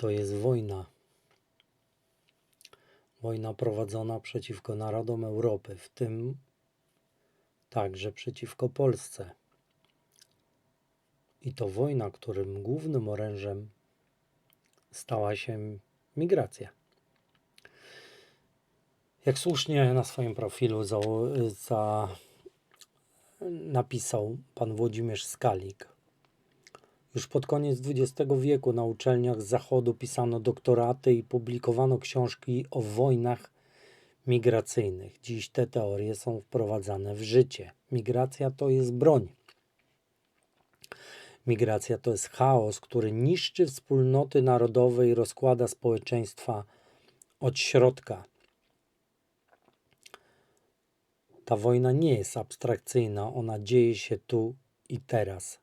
to jest wojna. Wojna prowadzona przeciwko narodom Europy, w tym także przeciwko Polsce. I to wojna, którym głównym orężem stała się migracja. Jak słusznie na swoim profilu za, za napisał pan Włodzimierz Skalik, już pod koniec XX wieku na uczelniach Zachodu pisano doktoraty i publikowano książki o wojnach migracyjnych. Dziś te teorie są wprowadzane w życie. Migracja to jest broń. Migracja to jest chaos, który niszczy wspólnoty narodowe i rozkłada społeczeństwa od środka. Ta wojna nie jest abstrakcyjna, ona dzieje się tu i teraz.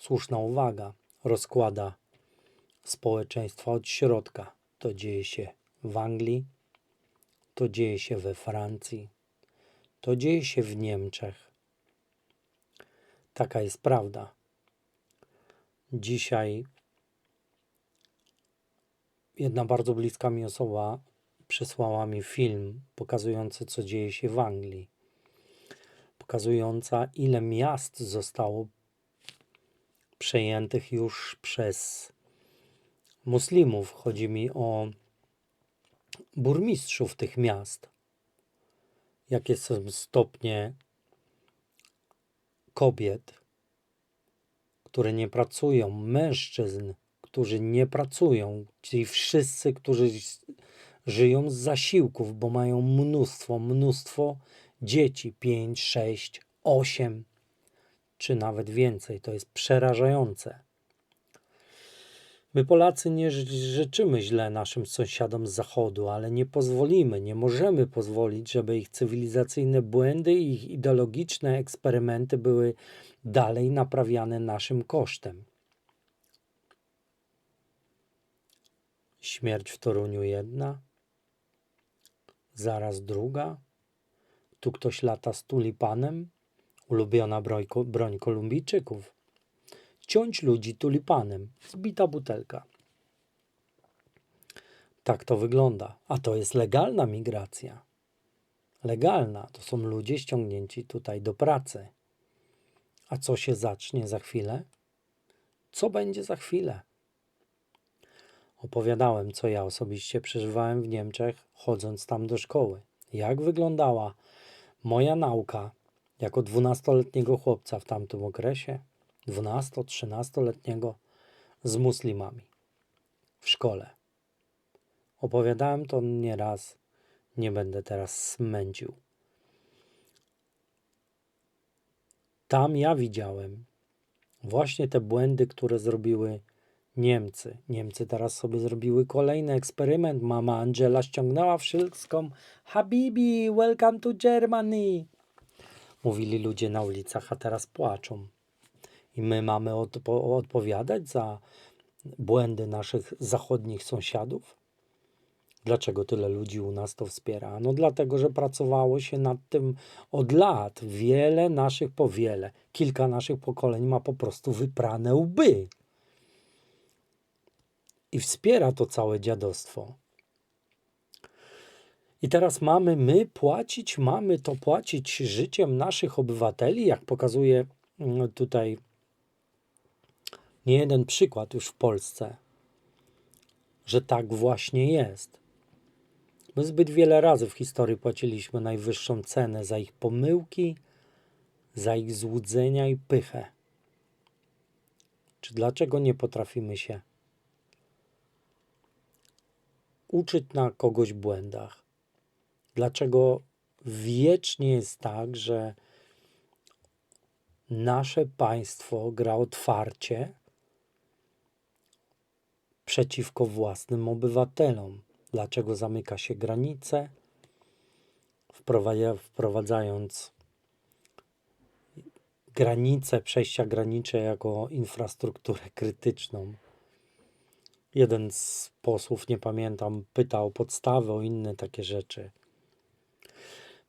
Słuszna uwaga, rozkłada społeczeństwa od środka. To dzieje się w Anglii, to dzieje się we Francji, to dzieje się w Niemczech. Taka jest prawda. Dzisiaj jedna bardzo bliska mi osoba przysłała mi film pokazujący, co dzieje się w Anglii. Pokazująca, ile miast zostało przejętych już przez muslimów. Chodzi mi o burmistrzów tych miast. Jakie są stopnie kobiet, które nie pracują, mężczyzn, którzy nie pracują, czyli wszyscy, którzy żyją z zasiłków, bo mają mnóstwo, mnóstwo dzieci 5, 6, 8 czy nawet więcej. To jest przerażające. My Polacy nie życzymy źle naszym sąsiadom z Zachodu, ale nie pozwolimy, nie możemy pozwolić, żeby ich cywilizacyjne błędy i ich ideologiczne eksperymenty były dalej naprawiane naszym kosztem. Śmierć w Toruniu jedna, zaraz druga. Tu ktoś lata z tulipanem, ulubiona broń, broń Kolumbijczyków. Ciąć ludzi tulipanem, zbita butelka. Tak to wygląda. A to jest legalna migracja. Legalna to są ludzie ściągnięci tutaj do pracy. A co się zacznie za chwilę? Co będzie za chwilę? Opowiadałem, co ja osobiście przeżywałem w Niemczech, chodząc tam do szkoły. Jak wyglądała moja nauka jako dwunastoletniego chłopca w tamtym okresie, dwunasto-trzynastoletniego z muslimami w szkole. Opowiadałem to nieraz, nie będę teraz smęcił. Tam ja widziałem właśnie te błędy, które zrobiły Niemcy. Niemcy teraz sobie zrobiły kolejny eksperyment. Mama Angela ściągnęła wszystką. Habibi, welcome to Germany. Mówili ludzie na ulicach, a teraz płaczą. I my mamy odpo odpowiadać za błędy naszych zachodnich sąsiadów? Dlaczego tyle ludzi u nas to wspiera? No dlatego, że pracowało się nad tym od lat. Wiele naszych, po wiele, kilka naszych pokoleń ma po prostu wyprane łby i wspiera to całe dziadostwo. I teraz mamy my płacić, mamy to płacić życiem naszych obywateli, jak pokazuje mm, tutaj nie jeden przykład już w Polsce, że tak właśnie jest. My zbyt wiele razy w historii płaciliśmy najwyższą cenę za ich pomyłki, za ich złudzenia i pychę. Czy dlaczego nie potrafimy się uczyć na kogoś błędach. Dlaczego wiecznie jest tak, że nasze państwo gra otwarcie przeciwko własnym obywatelom? Dlaczego zamyka się granice, wprowadzając granice, przejścia granicze jako infrastrukturę krytyczną? jeden z posłów, nie pamiętam, pytał o podstawę, o inne takie rzeczy.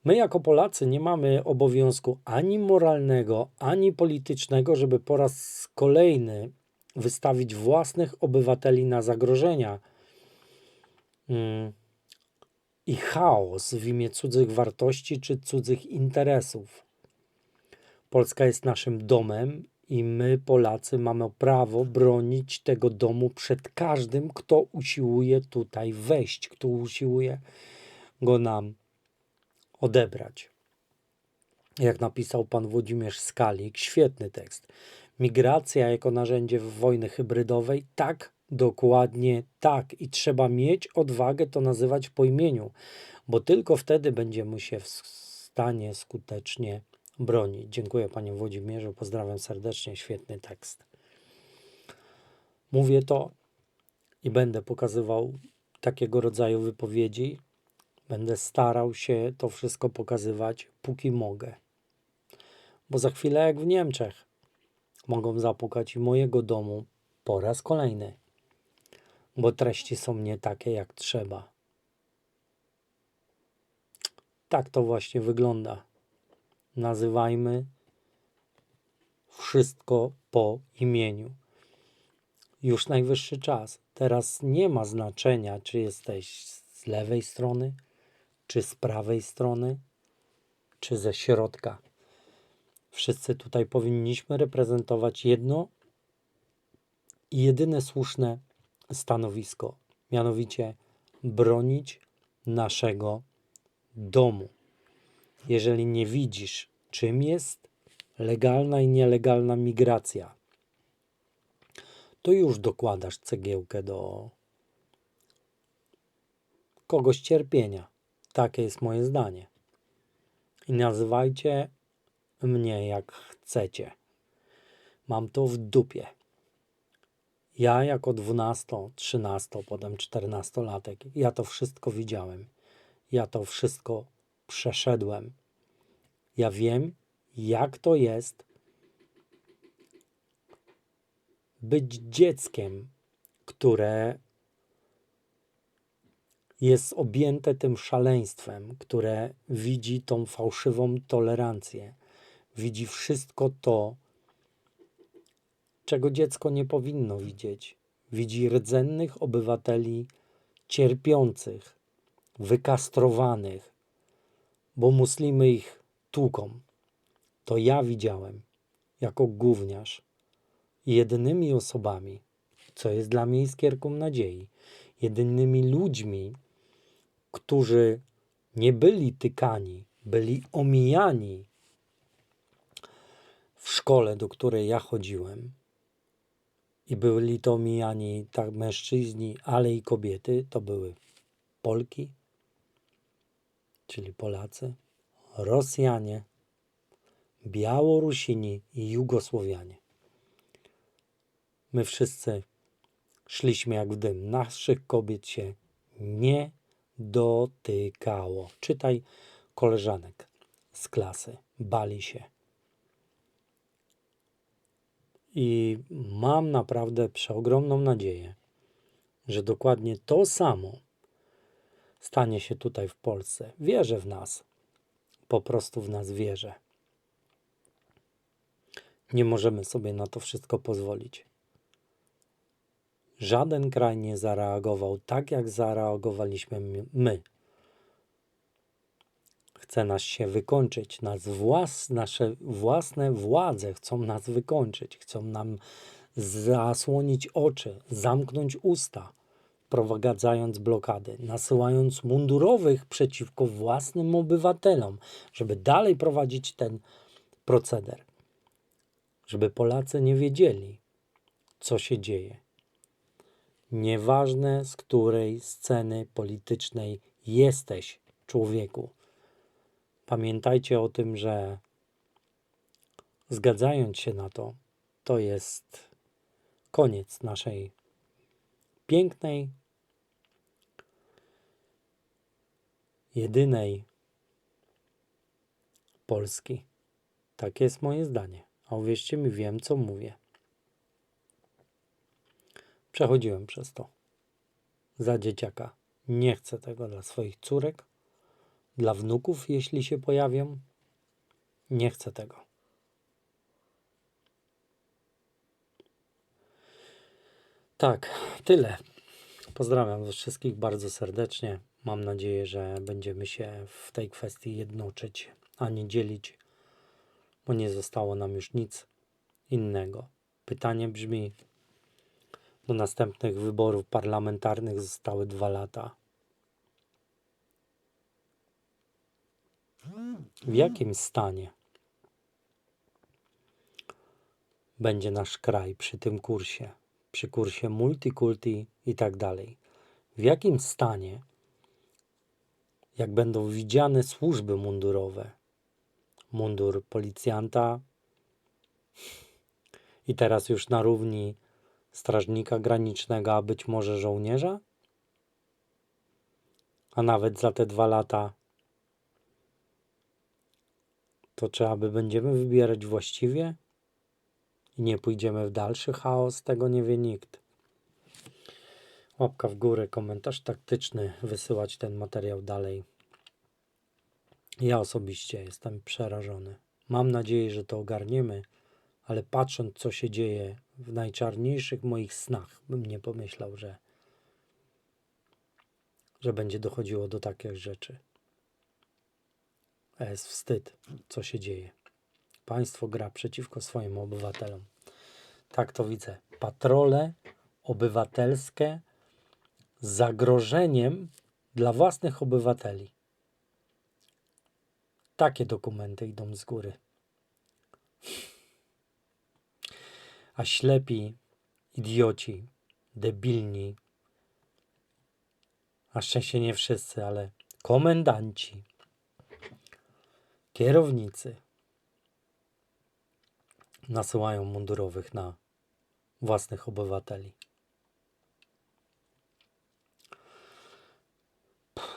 My, jako Polacy, nie mamy obowiązku ani moralnego, ani politycznego, żeby po raz kolejny wystawić własnych obywateli na zagrożenia mm, i chaos w imię cudzych wartości czy cudzych interesów. Polska jest naszym domem i my, Polacy, mamy prawo bronić tego domu przed każdym, kto usiłuje tutaj wejść, kto usiłuje go nam odebrać. Jak napisał pan Włodzimierz Skalik, świetny tekst. Migracja jako narzędzie wojny hybrydowej, tak, dokładnie tak. I trzeba mieć odwagę to nazywać po imieniu, bo tylko wtedy będziemy się w stanie skutecznie bronić. Dziękuję panie Włodzimierzu, pozdrawiam serdecznie, świetny tekst. Mówię to i będę pokazywał takiego rodzaju wypowiedzi. Będę starał się to wszystko pokazywać, póki mogę. Bo za chwilę, jak w Niemczech, mogą zapukać i mojego domu po raz kolejny, bo treści są nie takie, jak trzeba. Tak to właśnie wygląda. Nazywajmy wszystko po imieniu. Już najwyższy czas. Teraz nie ma znaczenia, czy jesteś z lewej strony, czy z prawej strony, czy ze środka. Wszyscy tutaj powinniśmy reprezentować jedno i jedyne słuszne stanowisko, mianowicie bronić naszego domu. Jeżeli nie widzisz, czym jest legalna i nielegalna migracja, to już dokładasz cegiełkę do kogoś cierpienia. Takie jest moje zdanie. I nazywajcie mnie jak chcecie. Mam to w dupie. Ja jako 12, 13, potem 14 latek, ja to wszystko widziałem. Ja to wszystko przeszedłem. Ja wiem, jak to jest być dzieckiem, które jest objęte tym szaleństwem, które widzi tą fałszywą tolerancję, widzi wszystko to, czego dziecko nie powinno widzieć. Widzi rdzennych obywateli cierpiących, wykastrowanych, bo muslimy ich tłuką. To ja widziałem jako gówniarz jedynymi osobami, co jest dla mnie iskierką nadziei, jedynymi ludźmi, którzy nie byli tykani, byli omijani w szkole, do której ja chodziłem, i byli to omijani tak mężczyźni, ale i kobiety, to były Polki, czyli Polacy, Rosjanie, Białorusini i Jugosłowianie. My wszyscy szliśmy jak w dym. Naszych kobiet się nie dotykało. Czytaj koleżanek z klasy. Bali się. I mam naprawdę przeogromną nadzieję, że dokładnie to samo stanie się tutaj w Polsce. Wierzę w nas. Po prostu w nas wierzę. Nie możemy sobie na to wszystko pozwolić. Żaden kraj nie zareagował tak, jak zareagowaliśmy my. Chce nas się wykończyć, nas włas, nasze własne władze chcą nas wykończyć, chcą nam zasłonić oczy, zamknąć usta, wprowadzając blokady, nasyłając mundurowych przeciwko własnym obywatelom, żeby dalej prowadzić ten proceder, żeby Polacy nie wiedzieli, co się dzieje. Nieważne z której sceny politycznej jesteś, człowieku. Pamiętajcie o tym, że zgadzając się na to, to jest koniec naszej pięknej, jedynej Polski. Takie jest moje zdanie. A uwierzcie mi, wiem, co mówię. Przechodziłem przez to. Za dzieciaka. Nie chcę tego dla swoich córek, dla wnuków, jeśli się pojawią. Nie chcę tego. Tak, tyle. Pozdrawiam was wszystkich bardzo serdecznie. Mam nadzieję, że będziemy się w tej kwestii jednoczyć, a nie dzielić, bo nie zostało nam już nic innego. Pytanie brzmi: do następnych wyborów parlamentarnych zostały dwa lata. W jakim stanie będzie nasz kraj przy tym kursie, przy kursie multikulti i tak dalej? W jakim stanie, jak będą widziane służby mundurowe, mundur policjanta i teraz już na równi strażnika granicznego, a być może żołnierza? A nawet za te dwa lata to trzeba by będziemy wybierać właściwie i nie pójdziemy w dalszy chaos, tego nie wie nikt. Łapka w górę, komentarz taktyczny, wysyłać ten materiał dalej. Ja osobiście jestem przerażony. Mam nadzieję, że to ogarniemy, ale patrząc, co się dzieje w najczarniejszych moich snach, bym nie pomyślał, że, że będzie dochodziło do takich rzeczy. A jest wstyd, co się dzieje. Państwo gra przeciwko swoim obywatelom. Tak to widzę. Patrole obywatelskie z zagrożeniem dla własnych obywateli. Takie dokumenty idą z góry. A ślepi, idioci, debilni, a szczęście nie wszyscy, ale komendanci, kierownicy nasyłają mundurowych na własnych obywateli.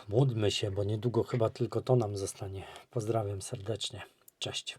Módlmy się, bo niedługo chyba tylko to nam zostanie. Pozdrawiam serdecznie. Cześć.